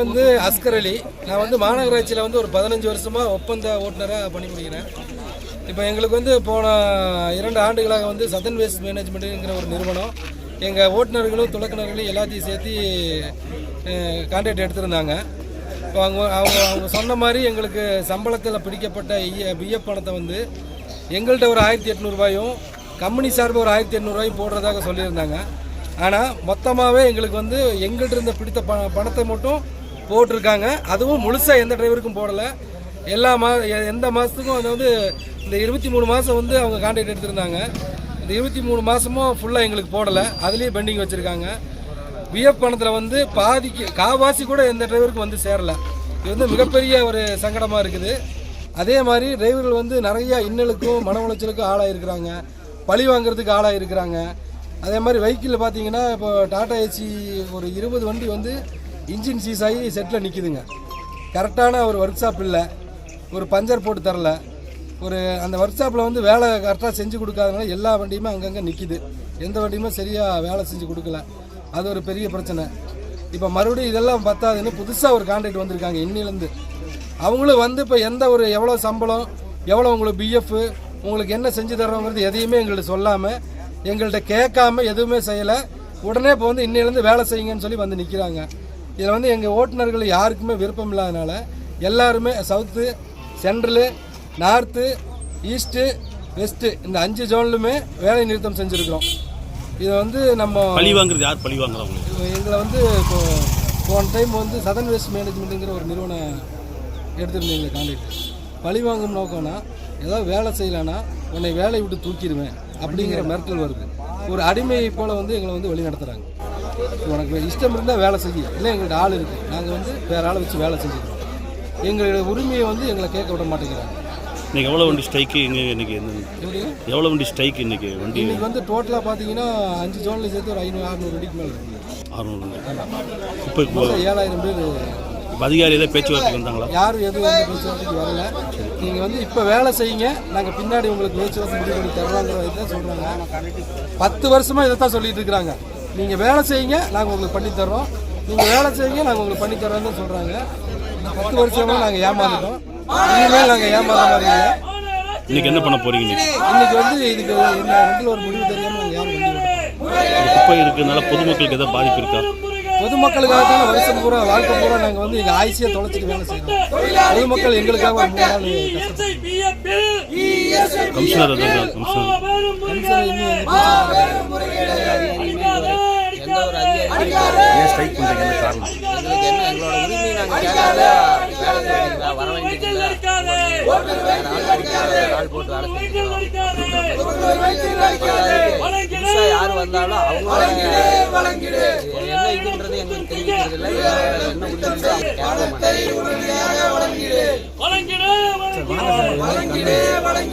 வந்து அஸ்கர் அலி. நான் வந்து மாநகராட்சியில் வந்து ஒரு பதினஞ்சு வருஷமாக ஒப்பந்த ஓட்டுநராக பணிபுரிகிறேன் இப்போ எங்களுக்கு வந்து போன இரண்டு ஆண்டுகளாக வந்து சதன் வேஸ்ட் மேனேஜ்மெண்ட்டுங்கிற ஒரு நிறுவனம் எங்கள் ஓட்டுநர்களும் துலக்கினர்களும் எல்லாத்தையும் சேர்த்து கான்ட்ராக்ட் எடுத்திருந்தாங்க. இப்போ அவங்க அவங்க அவங்க சொன்ன மாதிரி எங்களுக்கு சம்பளத்தில் பிடிக்கப்பட்ட பிஎஃப் பணத்தை வந்து எங்கள்கிட்ட ஒரு ஆயிரத்தி எட்நூறுபாயும் கம்பெனி சார்பு ஒரு ஆயிரத்தி எட்நூறுபாயும் போடுறதாக சொல்லியிருந்தாங்க. ஆனால் மொத்தமாகவே எங்களுக்கு வந்து எங்கள்கிட்ட இருந்த பிடித்த ப பணத்தை மட்டும் போட்டிருக்காங்க. அதுவும் முழுசாக எந்த டிரைவருக்கும் போடலை. எல்லா மா எந்த மாதத்துக்கும் அதை வந்து இந்த இருபத்தி மூணு மாதம் வந்து அவங்க கான்ட்ராக்ட் எடுத்திருந்தாங்க. இந்த இருபத்தி மூணு மாதமும் ஃபுல்லாக எங்களுக்கு போடலை. அதுலேயே பெண்டிங் வச்சுருக்காங்க. பிஎஃப் பணத்தில் வந்து பாதிக்கு காவாசி கூட எந்த டிரைவருக்கும் வந்து சேரலை. இது வந்து மிகப்பெரிய ஒரு சங்கடமாக இருக்குது. அதே மாதிரி டிரைவர்கள் வந்து நிறையா இன்னலுக்கும் மன உளைச்சலுக்கும் ஆளாயிருக்கிறாங்க. பழி வாங்குறதுக்கு ஆளாயிருக்கிறாங்க. அதே மாதிரி வெஹிக்கிளில் பார்த்தீங்கன்னா இப்போ டாடா ஏசி ஒரு இருபது வண்டி வந்து இன்ஜின் சீஸ் ஆகி செட்டில் நிற்கிதுங்க கரெக்டான ஒரு ஒர்க் ஷாப் இல்லை. ஒரு பஞ்சர் போட்டு தரல. ஒரு அந்த ஒர்க் ஷாப்பில் வந்து வேலை கரெக்டாக செஞ்சு கொடுக்காதனால எல்லா வண்டியுமே அங்கங்கே நிற்கிது எந்த வண்டியுமே சரியாக வேலை செஞ்சு கொடுக்கல. அது ஒரு பெரிய பிரச்சனை. இப்போ மறுபடியும் இதெல்லாம் பத்தாதுன்னு புதுசாக ஒரு கான்ட்ராக்ட் வந்திருக்காங்க இன்னிலேருந்து. அவங்களும் வந்து இப்போ எந்த ஒரு எவ்வளோ சம்பளம் எவ்வளோ உங்களுக்கு பிஎஃப் உங்களுக்கு என்ன செஞ்சு தர்றோங்கிறது எதையுமே எங்கள்கிட்ட சொல்லாமல் எங்கள்கிட்ட கேட்காம எதுவுமே செய்யலை. உடனே இப்போ வந்து இன்னிலேருந்து வேலை செய்யுங்கன்னு சொல்லி வந்து நிற்கிறாங்க இதில் வந்து எங்கள் ஓட்டுநர்கள் யாருக்குமே விருப்பம் இல்லாதனால எல்லாருமே south central north east west இந்த அஞ்சு ஜோன்லுமே வேலை நிறுத்தம் செஞ்சுருக்கிறோம். இதை வந்து நம்ம பழி வாங்குறது யார்? பழி வாங்குறவங்க எங்களை வந்து இப்போ போன டைம் வந்து சதன் வேஸ்ட் மேனேஜ்மெண்ட்டுங்கிற ஒரு நிறுவனம் எடுத்திருந்தீங்க கான்ட்ராக்ட் பழி வாங்கும் நோக்கம்னா ஏதாவது வேலை செய்யலைன்னா உன்னை வேலையை விட்டு தூக்கிடுவேன் அப்படிங்கிற மிரட்டல் வருது. ஒரு அடிமையை போல் வந்து எங்களை வந்து வழி நடத்துகிறாங்க உனக்கு இஷ்டம் இருந்தால் வேலை செய்ய இல்லை எங்கள்கிட்ட ஆள் இருக்குது நாங்கள் வந்து வேறு ஆளை வச்சு வேலை செஞ்சுக்கிறோம். எங்களுடைய உரிமையை வந்து எங்களை கேட்க விட மாட்டேங்கிறாங்க. இன்னைக்கு எவ்வளோ வண்டி ஸ்ட்ரைக்கு இங்கே என்ன? எப்படி எவ்வளோ வண்டி ஸ்ட்ரைக் இன்னைக்கு வண்டி? இன்னைக்கு வந்து டோட்டலாக பார்த்தீங்கன்னா அஞ்சு ஜோனில் சேர்த்து ஒரு ஐநூறு அறுநூறு அடிக்கு மேலே அறுநூறு. இப்போ ஏழாயிரம் பேர் இப்போ அதிகாரி ஏதாவது பேச்சுவார்த்தைக்கு வந்தாங்களா? யாரும் எதுவும் பேச்சுவார்த்தைக்கு வரல. நீங்கள் வந்து இப்போ வேலை செய்யுங்க. நாங்கள் பின்னாடி உங்களுக்கு பேச்சுவார்த்தை முடிவு பண்ணி தர்றோங்கிற இதை சொல்கிறாங்க பத்து வருஷமாக இதை தான் சொல்லிட்டு இருக்கிறாங்க. நீங்கள் வேலை செய்யுங்க நாங்கள் உங்களுக்கு பண்ணி தர்றோம். நீங்கள் வேலை செய்யுங்க நாங்கள் உங்களுக்கு பண்ணி தர்றோம்னு தான் சொல்கிறாங்க பத்து வருஷமாக நாங்கள் ஏமாந்துட்டோம். இனிமேல் நாங்கள் ஏமாற மாதிரி இல்லை இன்னைக்கு என்ன பண்ண போறீங்க இன்னைக்கு? வந்து இதுக்கு இந்த ரெண்டில் ஒரு முடிவு தெரியாமல் நாங்கள் யாரும் வண்டி இந்த குப்பை இருக்கிறதுனால பொதுமக்களுக்கு ஏதாவது பாதிப்பு இருக்கா? பொதுமக்களுக்காக தான் வருஷம் பூரா வாழ்க்கை பூரா நாங்கள் வந்து எங்கள் ஆயுசியை தொலைச்சிட்டு வேலை செய்கிறோம் பொதுமக்கள் எங்களுக்காக மூணு நாள் கமிஷனர் கமிஷனர் கமிஷனர் இன்னும் எந்த பேச்சுவார்த்தை எந்த ஒரு அதிகாரி ஏன் ஸ்ட்ரைக் பண்ணுறீங்க என்ன காரணம் எங்களுக்கு என்ன? எங்களோட உரிமையை நாங்கள் வர வேண்டியதில்லை. போட்டு வேலை புதுசாக யார் வந்தாலும் அவங்களோட என்ன இதுன்றது எங்களுக்கு தெரிவிக்கிறது இல்லை என்ன உரிமைன்றது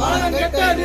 செஞ்சு